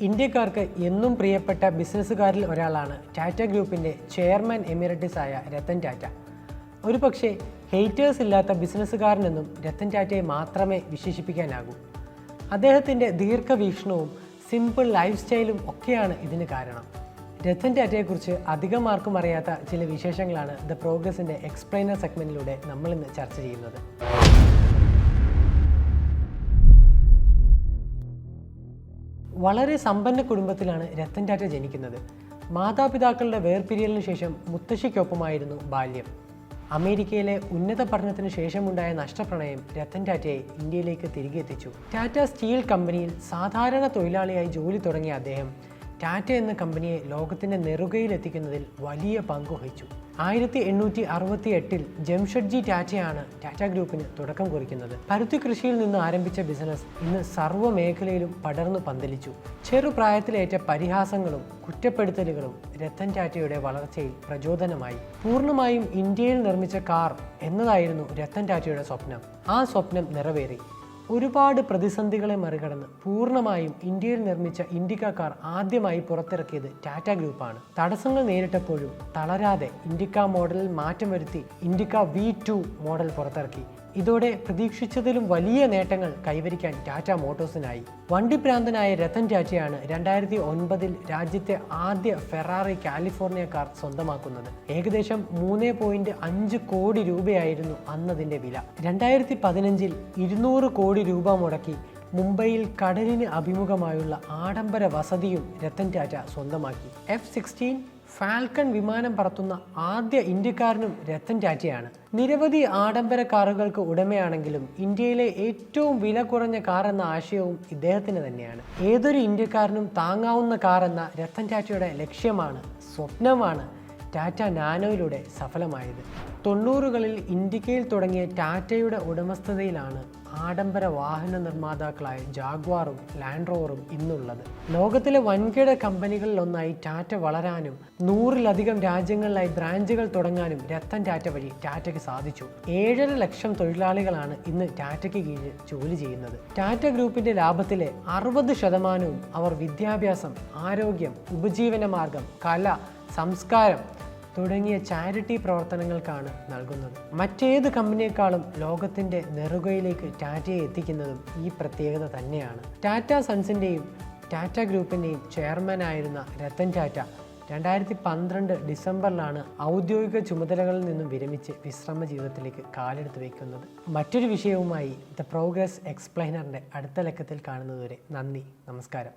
ഇന്ത്യക്കാർക്ക് എന്നും പ്രിയപ്പെട്ട ബിസിനസ്സുകാരിൽ ഒരാളാണ് ടാറ്റ ഗ്രൂപ്പിന്റെ ചെയർമാൻ എമിററ്റിസ് ആയ രത്തൻ ടാറ്റ. ഒരുപക്ഷെ ഹെയ്റ്റേഴ്സ് ഇല്ലാത്ത ബിസിനസ്സുകാരനെന്നും രത്തൻ ടാറ്റയെ മാത്രമേ വിശേഷിപ്പിക്കാനാകൂ. അദ്ദേഹത്തിന്റെ ദീർഘവീക്ഷണവും സിമ്പിൾ ലൈഫ് സ്റ്റൈലും ഒക്കെയാണ് ഇതിന് കാരണം. രത്തൻ ടാറ്റയെക്കുറിച്ച് അധികം ആർക്കും അറിയാത്ത ചില വിശേഷങ്ങളാണ് ദ പ്രോഗ്രസിന്റെ എക്സ്പ്ലെയിനർ സെഗ്മെന്റിലൂടെ നമ്മളിന്ന് ചർച്ച ചെയ്യുന്നത്. വളരെ സമ്പന്ന കുടുംബത്തിലാണ് രത്തൻ ടാറ്റ ജനിക്കുന്നത്. മാതാപിതാക്കളുടെ വേർപിരിയലിന് ശേഷം മുത്തശ്ശിക്കൊപ്പമായിരുന്നു ബാല്യം. അമേരിക്കയിലെ ഉന്നത പഠനത്തിന് ശേഷമുണ്ടായ നഷ്ടപ്രണയം രത്തൻ ടാറ്റയെ ഇന്ത്യയിലേക്ക് തിരികെ എത്തിച്ചു ടാറ്റ സ്റ്റീൽ കമ്പനിയിൽ സാധാരണ തൊഴിലാളിയായി ജോലി തുടങ്ങിയ അദ്ദേഹം ടാറ്റ എന്ന കമ്പനിയെ ലോകത്തിന്റെ നെറുകയിലെത്തിക്കുന്നതിൽ വലിയ പങ്ക് വഹിച്ചു. ആയിരത്തി എണ്ണൂറ്റി അറുപത്തി എട്ടിൽ ജംഷഡ്ജി ടാറ്റയാണ് ടാറ്റ ഗ്രൂപ്പിന് തുടക്കം കുറിക്കുന്നത്. പരുത്തി കൃഷിയിൽ നിന്ന് ആരംഭിച്ച ബിസിനസ് ഇന്ന് സർവ മേഖലയിലും പടർന്നു പന്തലിച്ചു. ചെറുപ്രായത്തിലേറ്റ പരിഹാസങ്ങളും കുറ്റപ്പെടുത്തലുകളും രത്തൻ ടാറ്റയുടെ വളർച്ചയിൽ പ്രചോദനമായി. പൂർണമായും ഇന്ത്യയിൽ നിർമ്മിച്ച കാർ എന്നതായിരുന്നു രത്തൻ ടാറ്റയുടെ സ്വപ്നം. ആ സ്വപ്നം നിറവേറി. ഒരുപാട് പ്രതിസന്ധികളെ മറികടന്ന് പൂർണമായും ഇന്ത്യയിൽ നിർമ്മിച്ച ഇൻഡിക്ക കാർ ആദ്യമായി പുറത്തിറക്കിയത് ടാറ്റ ഗ്രൂപ്പാണ്. തടസ്സങ്ങൾ നേരിട്ടപ്പോഴും തളരാതെ ഇൻഡിക്ക മോഡലിൽ മാറ്റം വരുത്തി ഇൻഡിക്ക വി ടു മോഡൽ പുറത്തിറക്കി. ഇതോടെ പ്രതീക്ഷിച്ചതിലും വലിയ നേട്ടങ്ങൾ കൈവരിക്കാൻ ടാറ്റ മോട്ടോഴ്സിനായി. വണ്ടിപ്രാന്തനായ രതൻ ടാറ്റയാണ് രണ്ടായിരത്തി ഒൻപതിൽ രാജ്യത്തെ ആദ്യ ഫെറാറി കാലിഫോർണിയ കാർ സ്വന്തമാക്കുന്നത്. ഏകദേശം മൂന്ന് പോയിന്റ് അഞ്ച് കോടി രൂപയായിരുന്നു അന്നതിന്റെ വില. രണ്ടായിരത്തി പതിനഞ്ചിൽ ഇരുന്നൂറ് കോടി രൂപ മുടക്കി മുംബൈയിൽ കടലിന് അഭിമുഖമായുള്ള ആഡംബര വസതിയും രത്തൻ ടാറ്റ സ്വന്തമാക്കി. എഫ് സിക്സ്റ്റീൻ ഫാൽക്കൺ വിമാനം പറത്തുന്ന ആദ്യ ഇന്ത്യക്കാരനും രത്തൻ ടാറ്റയാണ്. നിരവധി ആഡംബര കാറുകൾക്ക് ഉടമയാണെങ്കിലും ഇന്ത്യയിലെ ഏറ്റവും വില കുറഞ്ഞ കാർ എന്ന ആശയവും ഇദ്ദേഹത്തിന് തന്നെയാണ്. ഏതൊരു ഇന്ത്യക്കാരനും താങ്ങാവുന്ന കാർ എന്ന രത്തൻ ടാറ്റയുടെ ലക്ഷ്യമാണ് സ്വപ്നമാണ് ടാറ്റ നാനോയിലൂടെ സഫലമായത്. തൊണ്ണൂറുകളിൽ ഇന്ത്യക്കയിൽ തുടങ്ങിയ ടാറ്റയുടെ ഉടമസ്ഥതയിലാണ് ആഡംബര വാഹന നിർമ്മാതാക്കളായ ജാഗ്വാറും ലാൻഡ് റോവറും ഇന്നുള്ളത്. ലോകത്തിലെ വൻകിട കമ്പനികളിലൊന്നായി ടാറ്റ വളരാനും നൂറിലധികം രാജ്യങ്ങളിലായി ബ്രാഞ്ചുകൾ തുടങ്ങാനും രത്തൻ ടാറ്റ വഴി ടാറ്റയ്ക്ക് സാധിച്ചു. ഏഴര ലക്ഷം തൊഴിലാളികളാണ് ഇന്ന് ടാറ്റയ്ക്ക് കീഴിൽ ജോലി ചെയ്യുന്നത്. ടാറ്റ ഗ്രൂപ്പിന്റെ ലാഭത്തിലെ അറുപത് ശതമാനവും അവർ വിദ്യാഭ്യാസം ആരോഗ്യം ഉപജീവന മാർഗം കല സംസ്കാരം തുടങ്ങിയ ചാരിറ്റി പ്രവർത്തനങ്ങൾക്കാണ് നൽകുന്നത്. മറ്റേത് കമ്പനിയെക്കാളും ലോകത്തിന്റെ നെറുകയിലേക്ക് ടാറ്റയെ എത്തിക്കുന്നതും ഈ പ്രത്യേകത തന്നെയാണ്. ടാറ്റ സൺസിന്റെയും ടാറ്റ ഗ്രൂപ്പിന്റെയും ചെയർമാനായിരുന്ന രത്തൻ ടാറ്റ രണ്ടായിരത്തി പന്ത്രണ്ട് ഡിസംബറിലാണ് ഔദ്യോഗിക ചുമതലകളിൽ നിന്നും വിരമിച്ച് വിശ്രമ ജീവിതത്തിലേക്ക് കാലെടുത്ത് വയ്ക്കുന്നത്. മറ്റൊരു വിഷയവുമായി ദ പ്രോഗ്രസ് എക്സ്പ്ലൈനറിന്റെ അടുത്ത ലക്കത്തിൽ കാണുന്നതുവരെ നന്ദി നമസ്കാരം.